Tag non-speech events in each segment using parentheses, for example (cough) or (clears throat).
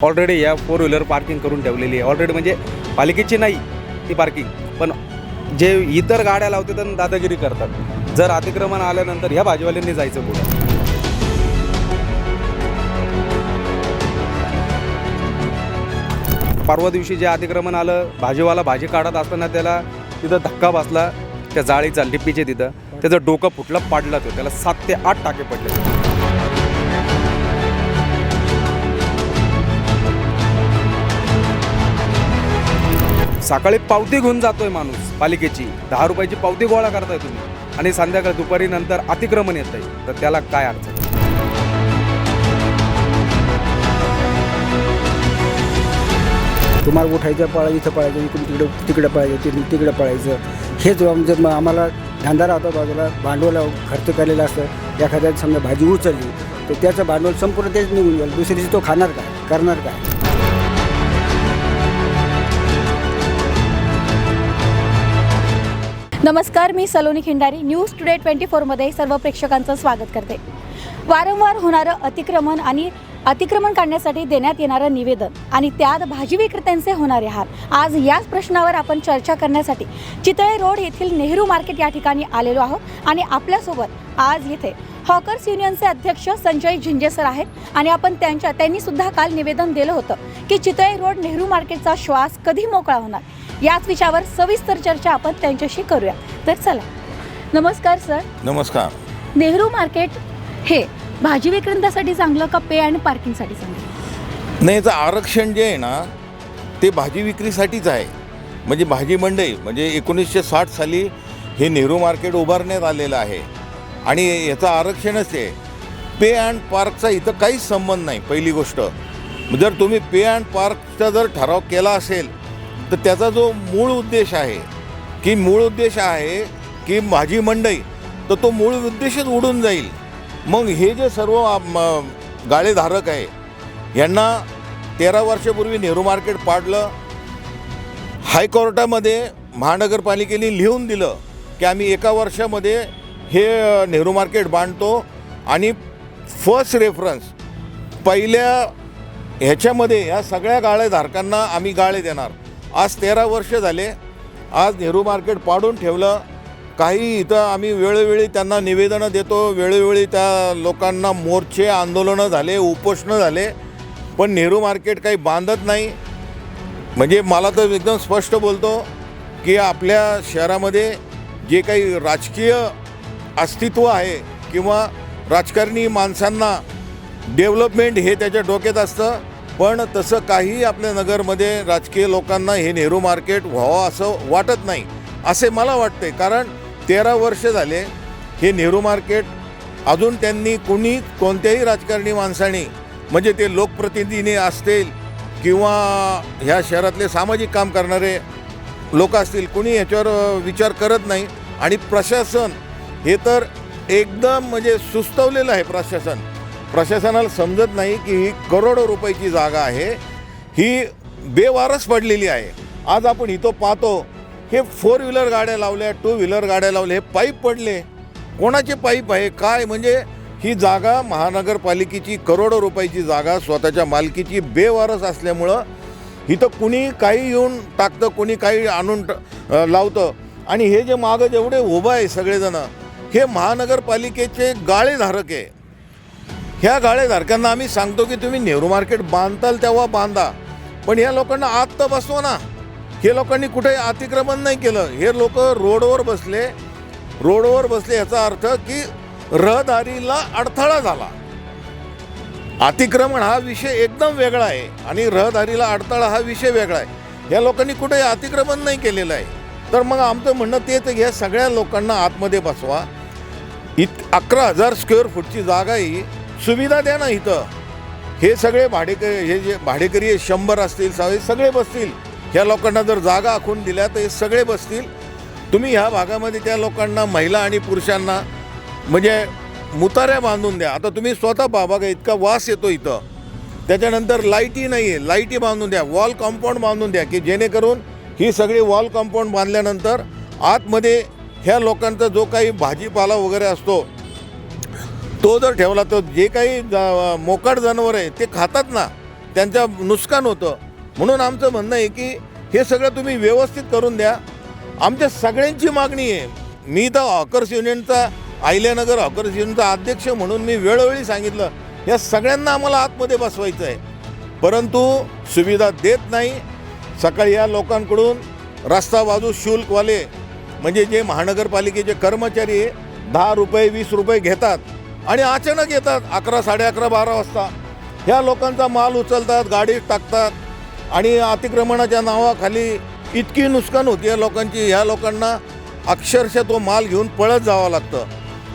Already या four wheeler parking करून ठेवलेली आहे. ऑलरेडी म्हणजे पालिकेची नाही ती पार्किंग पण जे इतर गाड्या लावते तर दादागिरी करतात जर अतिक्रमण आल्यानंतर ह्या भाजीवाल्यांनी जायचं पुढे परवा दिवशी जे अतिक्रमण आलं भाजीवाला भाजी काढत असताना त्याला तिथं धक्का बसला त्या जाळीचा लिपीचे तिथं त्याचं डोकं फुटलं पाडलं तो त्याला सात ते आठ टाके पडले. सकाळी पावती घेऊन जातोय माणूस पालिकेची. दहा रुपयाची पावती गोळा करताय तुम्ही. आणि संध्याकाळी दुपारी नंतर अतिक्रमण येत आहे तर त्याला काय अडचण? तुम्हाला उठायचं पळा इथं पळायचं इकडून तिकडे तिकडे पळायचं तिकडून तिकडे पळायचं. हेच जर मग आम्हाला धंदा राहतो बाजूला भांडवल खर्च केलेलं असतं एखाद्या समजा भाजी उचलली तर त्याचं भांडवल संपूर्ण तेच निघून जाईल. दुसऱ्या दिवशी तो खाणार काय? करणार काय? नमस्कार मी Saloni Khindari. News today twenty फोरमध्ये सर्व प्रेक्षकांचं स्वागत करते. वारंवार होणारं अतिक्रमण आणि अतिक्रमण काढण्यासाठी देण्यात येणारं निवेदन आणि त्यात भाजी विक्रेत्यांचे होणारे हाल. आज याच प्रश्नावर आपण चर्चा करण्यासाठी चितळे रोड येथील नेहरू मार्केट या ठिकाणी आलेलो आहोत आणि आपल्यासोबत आज येथे हॉकर्स युनियनचे अध्यक्ष संजय झिंजे सर आहेत आणि आपण त्यांच्या त्यांनी सुद्धा काल निवेदन दिलं होतं की चितळे रोड नेहरू मार्केटचा श्वास कधी मोकळा होणार? याच विषयावर सविस्तर चर्चा आपण त्यांच्याशी करूया. तर चला. नमस्कार सर. नमस्कार. नेहरू मार्केट हे भाजी विक्रेत्यांसाठी चांगलं का पे अँड पार्किंगसाठी चांगलं? नाही याचं आरक्षण जे आहे ना ते भाजी विक्रीसाठीच आहे. म्हणजे भाजी मंडई म्हणजे एकोणीसशे साठ साली हे नेहरू मार्केट उभारण्यात आलेलं आहे. आणि याचं आरक्षणच आहे. पे अँड पार्कचा इथं काहीच संबंध नाही पहिली गोष्ट. जर तुम्ही पे अँड पार्कचा जर ठराव केला असेल तर त्याचा जो मूळ उद्देश आहे की मूळ उद्देश आहे की माझी मंडई तर तो मूळ उद्देशच उडून जाईल. मग हे जे सर्व म- गाळेधारक आहे यांना तेरा वर्षापूर्वी नेहरू मार्केट पाडलं हायकोर्टामध्ये महानगरपालिकेने लिहून दिलं की आम्ही एका वर्षामध्ये हे नेहरू मार्केट बांधतो आणि फर्स्ट रेफरन्स पहिल्या ह्याच्यामध्ये ह्या सगळ्या गाळेधारकांना आम्ही गाळे देणार. आज तेरा वर्ष झाले. आज नेहरू मार्केट पाडून ठेवलं. काही इथं आम्ही वेळोवेळी त्यांना निवेदनं देतो. वेळोवेळी त्या लोकांना मोर्चे आंदोलनं झाले उपोषणं झाले. पण नेहरू मार्केट काही बांधत नाही. म्हणजे मला तर एकदम स्पष्ट बोलतो की आपल्या शहरामध्ये जे काही राजकीय अस्तित्व आहे किंवा राजकारणी माणसांना डेव्हलपमेंट हे त्याच्या डोक्यात असतं. पण तसं काही आपल्या नगरमध्ये राजकीय लोकांना हे नेहरू मार्केट व्हावं असं वाटत नाही असे मला वाटते कारण तेरा वर्ष झाले हे नेहरू मार्केट अजून त्यांनी कुणी कोणत्याही राजकारणी माणसाने म्हणजे ते लोकप्रतिनिधीने असतील किंवा ह्या शहरातले सामाजिक काम करणारे लोक असतील कुणी ह्याच्यावर विचार करत नाही. आणि प्रशासन हे तर एकदम म्हणजे सुस्तवलेलं आहे प्रशासन. प्रशासनाला समजत नाही की ही करोडो रुपयाची जागा आहे. ही बेवारस पडलेली आहे. आज आपण इथं पाहतो हे फोर व्हीलर गाड्या लावल्या टू व्हीलर गाड्या लावल्या हे पाईप पडले. कोणाचे पाईप आहे काय? म्हणजे ही जागा महानगरपालिकेची करोडो रुपयाची जागा स्वतःच्या मालकीची बेवारस असल्यामुळं इथं कुणी काही येऊन टाकतं कुणी काही आणून लावतं. आणि हे जे मागं जेवढे उभं आहे सगळेजणं हे महानगरपालिकेचे गाळेधारक आहे. ह्या गाळेधारकांना आम्ही सांगतो की तुम्ही नेहरू मार्केट बांधताल तेव्हा बांधा. पण या लोकांना आत तर बसवा ना. हे लोकांनी कुठे अतिक्रमण नाही केलं. हे लोक रोडवर बसले. रोडवर बसले याचा अर्थ की रहदारीला अडथळा झाला. अतिक्रमण हा विषय एकदम वेगळा आहे आणि रहदारीला अडथळा हा विषय वेगळा आहे. या लोकांनी कुठे अतिक्रमण नाही केलेलं आहे. तर मग आमचं म्हणणं तेच आहे की ह्या सगळ्या लोकांना आतमध्ये बसवा. इत अकरा हजार स्क्वेअर फूटची जागा ही सुविधा द्या ना इथं. हे सगळे भाडेकरी हे जे भाडेकरी शंभर असतील सगळे सगळे बसतील. ह्या लोकांना जर जागा आखून दिल्या तर हे सगळे बसतील. तुम्ही ह्या भागामध्ये त्या लोकांना महिला आणि पुरुषांना म्हणजे मुताऱ्या बांधून द्या. आता तुम्ही स्वतः बाबा का इतका वास येतो इथं. त्याच्यानंतर लाईटी नाही आहे लाईटी बांधून द्या. वॉल कंपाऊंड बांधून द्या की जेणेकरून ही सगळी वॉल कंपाऊंड बांधल्यानंतर आतमध्ये ह्या लोकांचा जो काही भाजीपाला वगैरे असतो तो जर ठेवला तर जे काही मोकाट जनावर आहे ते खातात ना त्यांचं नुकसान होतं. म्हणून आमचं म्हणणं आहे की हे सगळं तुम्ही व्यवस्थित करून द्या. आमच्या सगळ्यांची मागणी आहे. मी तर हॉकर्स युनियनचा आहिल्यानगर हॉकर्स युनियनचा अध्यक्ष म्हणून मी वेळोवेळी सांगितलं या सगळ्यांना आम्हाला आतमध्ये बसवायचं आहे. परंतु सुविधा देत नाही. सकाळी या लोकांकडून रस्ता बाजू शुल्कवाले म्हणजे जे महानगरपालिकेचे कर्मचारी आहे दहा रुपये वीस रुपये घेतात. आणि अचानक येतात अकरा साडे अकरा बारा वाजता. ह्या लोकांचा माल उचलतात गाडीत टाकतात आणि अतिक्रमणाच्या नावाखाली इतकी नुकसान होती या लोकांची. ह्या लोकांना अक्षरशः तो माल घेऊन पळत जावं लागतं.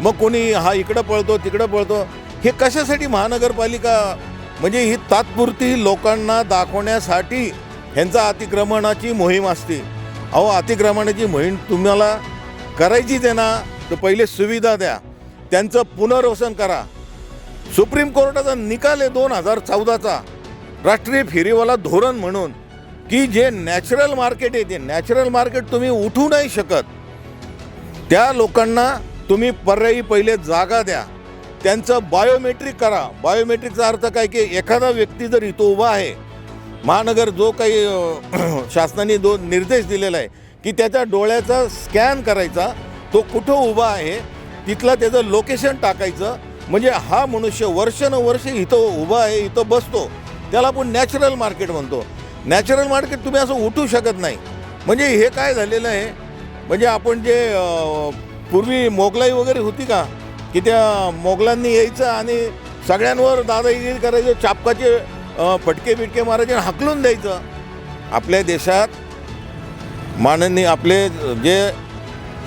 मग कोणी हा इकडं पळतो तिकडं पळतो. हे कशासाठी महानगरपालिका म्हणजे ही तात्पुरती लोकांना दाखवण्यासाठी ह्यांचा अतिक्रमणाची मोहीम असते. अहो अतिक्रमणाची मोहीम तुम्हाला करायचीच आहे ना तर पहिले सुविधा द्या. त्यांचं पुनर्वसन करा. सुप्रीम कोर्टाचा निकाल आहे दोन हजार चौदाचा. राष्ट्रीय फेरीवाला धोरण म्हणून. की जे नॅचरल मार्केट आहे ते नॅचरल मार्केट तुम्ही उठू नाही शकत. त्या लोकांना तुम्ही पर्यायी पहिले जागा द्या. त्यांचं बायोमेट्रिक करा. बायोमेट्रिकचा अर्थ काय की एखादा व्यक्ती जर इथं उभा आहे महानगर जो काही (clears throat) शासनाने जो निर्देश दिलेला आहे की त्याच्या डोळ्याचा स्कॅन करायचा तो कुठं उभा आहे तिथलं त्याचं लोकेशन टाकायचं. म्हणजे हा मनुष्य वर्षानुवर्ष इथं उभा आहे इथं बसतो. त्याला आपण नॅचरल मार्केट म्हणतो. नॅचरल मार्केट तुम्ही असं उठू शकत नाही. म्हणजे हे काय झालेलं आहे? म्हणजे आपण जे पूर्वी मोगलाई वगैरे होती का? की त्या मोगलांनी यायचं आणि सगळ्यांवर दादागिरी करायचं चापकाचे फटके बिटके मारायचे आणि हाकलून द्यायचं. आपल्या देशात माननीय आपले जे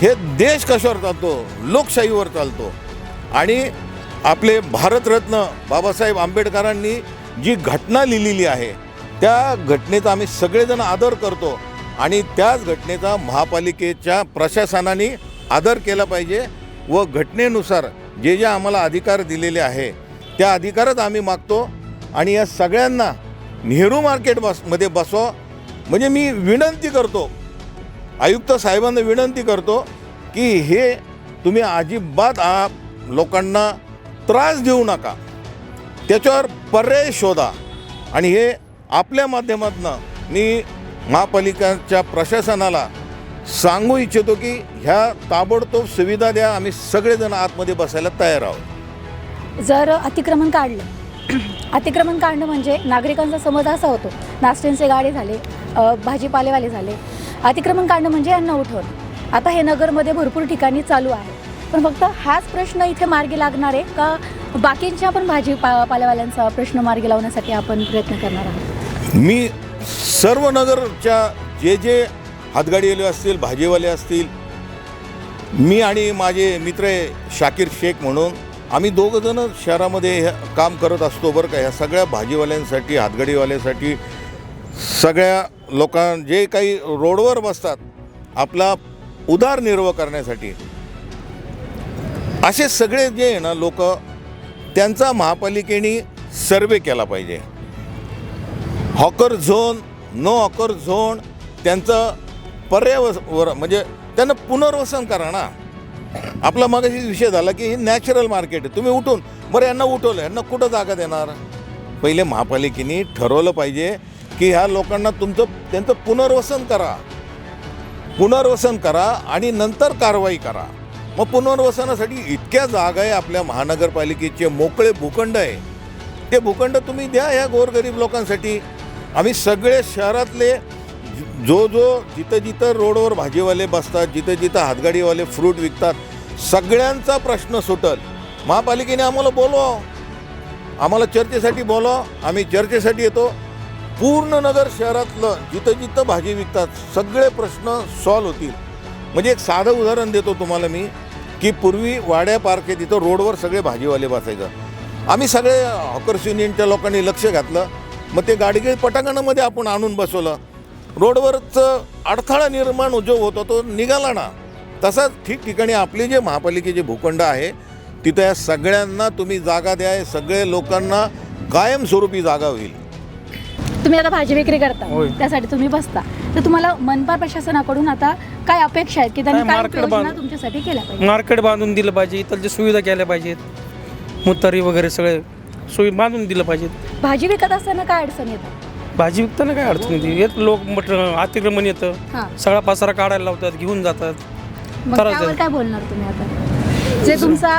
हे देश कशावर चालतो? लोकशाहीवर चालतो. आणि आपले भारतरत्न बाबासाहेब आंबेडकरांनी जी घटना लिहिलेली आहे त्या घटनेचा आम्ही सगळेजण आदर करतो आणि त्याच घटनेचा महापालिकेच्या प्रशासनाने आदर केला पाहिजे व घटनेनुसार जे जे आम्हाला अधिकार दिलेले आहे त्या अधिकारच आम्ही मागतो आणि या सगळ्यांना नेहरू मार्केट बसमध्ये बसवा. म्हणजे मी विनंती करतो आयुक्त साहेबांना विनंती करतो की हे तुम्ही अजिबात आ लोकांना त्रास देऊ नका. त्याच्यावर पर्याय शोधा. आणि हे आपल्या माध्यमातून मी महापालिकाच्या प्रशासनाला सांगू इच्छितो की ह्या ताबडतोब सुविधा द्या. आम्ही सगळेजण आतमध्ये बसायला तयार आहोत. जर अतिक्रमण काढलं (clears throat) अतिक्रमण काढणं म्हणजे नागरिकांचा समज असा होतो. नाश्त्यांचे गाडे झाले भाजीपालेवाले झाले. अतिक्रमण काढणं म्हणजे यांना उठवणं. आता हे नगरमध्ये भरपूर ठिकाणी चालू आहे. पण फक्त हाच प्रश्न इथे मार्गी लागणार आहे का बाकींच्या पण भाजी पा पालेवाल्यांचा प्रश्न मार्गी लावण्यासाठी आपण प्रयत्न करणार आहोत? मी सर्व नगरच्या जे जे हातगाडीवाले असतील भाजीवाले असतील मी आणि माझे मित्र शाकीर शेख म्हणून आम्ही दोघंजणं शहरामध्ये हे काम करत असतो बरं का. ह्या सगळ्या भाजीवाल्यांसाठी हातगडीवाल्यांसाठी सगळ्या लोकां जे काही रोडवर बसतात आपला उदारनिर्वाह करण्यासाठी. असे सगळे जे आहे ना लोक त्यांचा महापालिकेने सर्वे केला पाहिजे. Hawker zone no hawker zone त्यांचं पर्यावर म्हणजे त्यांना पुनर्वसन करा ना. आपला मगाशी विषय झाला की हे नॅचरल मार्केट आहे. तुम्ही उठून बरं यांना उठवलं यांना कुठं जागा देणार? पहिले महापालिकेने ठरवलं पाहिजे की ह्या लोकांना तुमचं त्यांचं पुनर्वसन करा. पुनर्वसन करा आणि नंतर कारवाई करा. मग पुनर्वसनासाठी इतक्या जागा आहे आपल्या महानगरपालिकेचे मोकळे भूखंड आहे. ते भूखंड तुम्ही द्या ह्या गोरगरीब लोकांसाठी. आम्ही सगळे शहरातले जो जो जिथं जिथं रोडवर भाजीवाले बसतात जिथं जिथं हातगाडीवाले फ्रूट विकतात सगळ्यांचा प्रश्न सुटल. महापालिकेने आम्हाला बोलवा. आम्हाला चर्चेसाठी बोलवा. आम्ही चर्चेसाठी येतो. पूर्ण नगर शहरातलं जिथं जिथं भाजी विकतात सगळे प्रश्न सॉल्व होतील. म्हणजे एक साधं उदाहरण देतो तुम्हाला मी की पूर्वी वाड्या पार्क आहे तिथं रोडवर सगळे भाजीवाले बसायचं. आम्ही सगळे हॉकर्स युनियनच्या लोकांनी लक्ष घातलं. मग ते गाडगे पटांगणामध्ये आपण आणून बसवलं. रोडवरचं अडथळा निर्माण जो होतो तो निघाला ना. तसाच ठिकठिकाणी आपले जे महापालिकेचे भूखंड आहे तिथं या सगळ्यांना तुम्ही जागा द्या हे सगळे लोकांना कायमस्वरूपी जागा होईल. तुम्ही आता भाजी विक्री करता. त्यासाठी तुम्ही बसता. तर तुम्हाला मनपा प्रशासनाकडून आता काय अपेक्षा आहेत की त्यांनी मार्केट तुमच्यासाठी केल्या पाहिजे मार्केट बांधून दिलं पाहिजे इथलच्या सुविधा केल्या पाहिजेत मुतारी वगैरे सगळे सोयी बांधून दिलं पाहिजे भाजी विकत असताना काय अडचण येतात भाजी विकताना काय अडचण येते? येत लोक मट अतिक्रमण येतं. हां. सगळा पसारा काढायला लावतात घेऊन जातात. मग त्यावर. काय बोलणार तुम्ही आता? जे तुमचा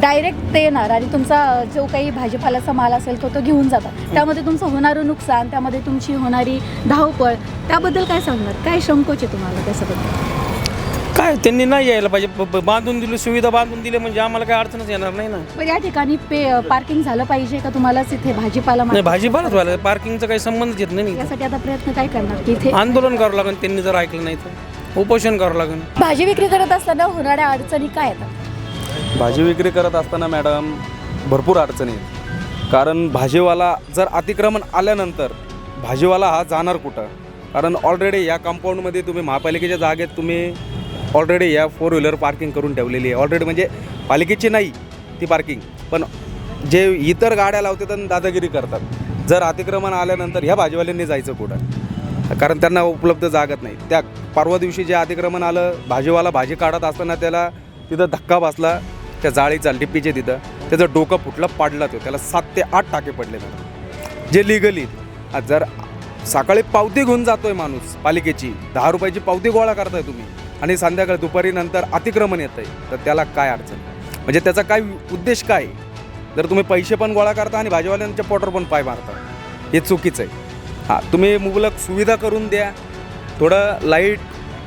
डायरेक्ट ते येणार आणि तुमचा जो काही भाजीपाल्याचा माल असेल तो तो घेऊन जातात. त्यामध्ये तुमचं होणारं नुकसान त्यामध्ये तुमची होणारी धावपळ त्याबद्दल काय सांगणार? काय संकोच आहे तुम्हाला त्याच्याबद्दल? काय त्यांनी नाही यायला पाहिजे. ब- ब- बांधून दिली सुविधा बांधून दिली म्हणजे आम्हाला काय अडचणच येणार नाही ना. पण या ठिकाणी पे पार्किंग झालं पाहिजे का तुम्हालाच इथे भाजीपाला नाही भाजीपालाच व्हायला पार्किंगचा काही संबंधच येत नाही. यासाठी आता प्रयत्न काय करणार की इथे आंदोलन करावं लागेल त्यांनी जर ऐकलं नाही तर. उपोषण करावं लागेल. भाजी विक्री करत असताना होणाऱ्या अडचणी काय येतात भाजी विक्री करत असताना मॅडम भरपूर अडचणी आहेत. कारण भाजीवाला जर अतिक्रमण आल्यानंतर भाजीवाला हा जाणार कुठं? कारण ऑलरेडी या कंपाऊंडमध्ये तुम्ही महापालिकेच्या जागेत तुम्ही ऑलरेडी या फोर व्हीलर पार्किंग करून ठेवलेली आहे. ऑलरेडी म्हणजे पालिकेची नाही ती पार्किंग. पण जे इतर गाड्या लावतात आणि दादागिरी करतात. जर अतिक्रमण आल्यानंतर ह्या भाजीवाल्यांनी जायचं कुठं? कारण त्यांना उपलब्ध जागत नाही. त्या परवा दिवशी जे अतिक्रमण आलं भाजीवाला भाजी काढत असताना त्याला तिथं धक्का बसला त्या जाळीचा डिप्पीचे तिथं. त्याचं डोकं फुटलं पाडलं तो. त्याला सात ते आठ टाके पडले मॅडम जे लिगली जर सकाळी पावती घेऊन जातोय माणूस पालिकेची दहा रुपयाची पावती गोळा करताय तुम्ही. आणि संध्याकाळी दुपारी नंतर अतिक्रमण येतं आहे तर त्याला काय अडचण? म्हणजे त्याचा काय उद्देश काय? आहे? जर तुम्ही पैसे पण गोळा करता आणि भाजीवाल्यांच्या पोटर पण पाय मारता हे चुकीचं आहे. हां तुम्ही मुबलक सुविधा करून द्या थोडं लाइट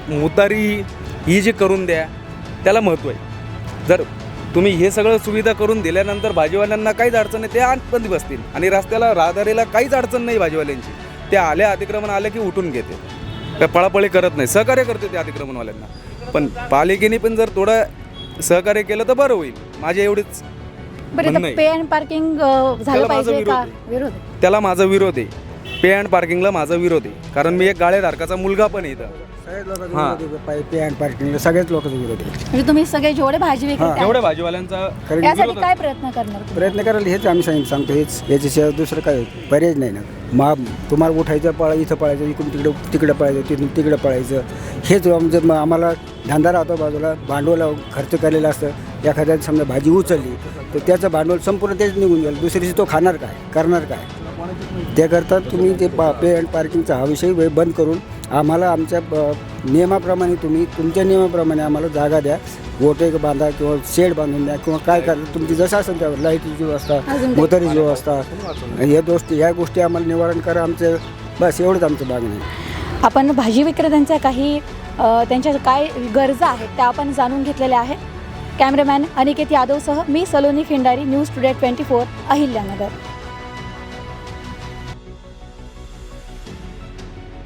मुतारी ही जी करून द्या त्याला महत्त्व आहे. जर तुम्ही हे सगळं सुविधा करून दिल्यानंतर भाजीवाल्यांना काहीच अडचण नाही ते आतमध्ये बसतील. आणि रस्त्याला राहदारीला काहीच अडचण नाही भाजीवाल्यांची. ते आल्या अतिक्रमण आलं की उठून घेते काय पळापळी करत नाही. सहकार्य करते ते अतिक्रमणवाल्यांना. पण पालिकेने पण जर थोडं सहकार्य केलं तर बरं होईल. माझी एवढीच बरं म्हणणं इथं आहे. पे अँड पार्किंग झालं त्याला माझा पाहिजे का? विरोध आहे. विरोध आहे. त्याला माझा विरोध आहे. पे अँड पार्किंगला माझा विरोध आहे. कारण मी एक गाळेधारकाचा मुलगा पण आहे इथं. हां. विरोध आहे पाय- पे अँड पार्किंगला सगळ्याच लोकांचा विरोध आहे म्हणजे तुम्ही सगळे जेवढे भाजी एवढ्या भाजीवाल्यांचा कारण यासाठी विरोध काय प्रयत्न करणार तुम्ही? प्रयत्न करायला हेच आम्ही सांगितलं सांगतो हेच याच्याशिवाय दुसरं काय पर्यायच नाही ना. मा तुम्हाला उठायचं पळा इथं पळायचं इकडून तिकडे तिकडे पळायचं तिथून तिकडे पळायचं. हेच आमचं मग आम्हाला धंदा राहतो बाजूला भांडवल खर्च केलेलं असतं एखाद्या समजा भाजी उचलली तर त्याचं भांडवल संपूर्ण तेच निघून गेलं दुसऱ्या दिवशी तो खाणार काय करणार काय? त्याकरता तुम्ही ते पा पे अँड पार्किंगचा हा विषय वे- बंद करून आम्हाला आमच्या नियमाप्रमाणे तुम्ही तुमच्या नियमाप्रमाणे आम्हाला जागा द्या. गोटे बांधा किंवा शेड बांधून द्या किंवा काय करा तुमची जसं असेल त्यावर लाईटीची व्यवस्था? मोटारीची व्यवस्था या गोष्टी ह्या गोष्टी आम्हाला निवारण करा. आमचं बस एवढंच आमचं मागणं आहे आपण भाजी विक्रेत्यांच्या काही त्यांच्या काय गरजा आहेत त्या आपण जाणून घेतलेल्या आहेत. कॅमेरामॅन अनिकेत यादवसह मी Saloni Khindari news today twenty four Ahilyanagar.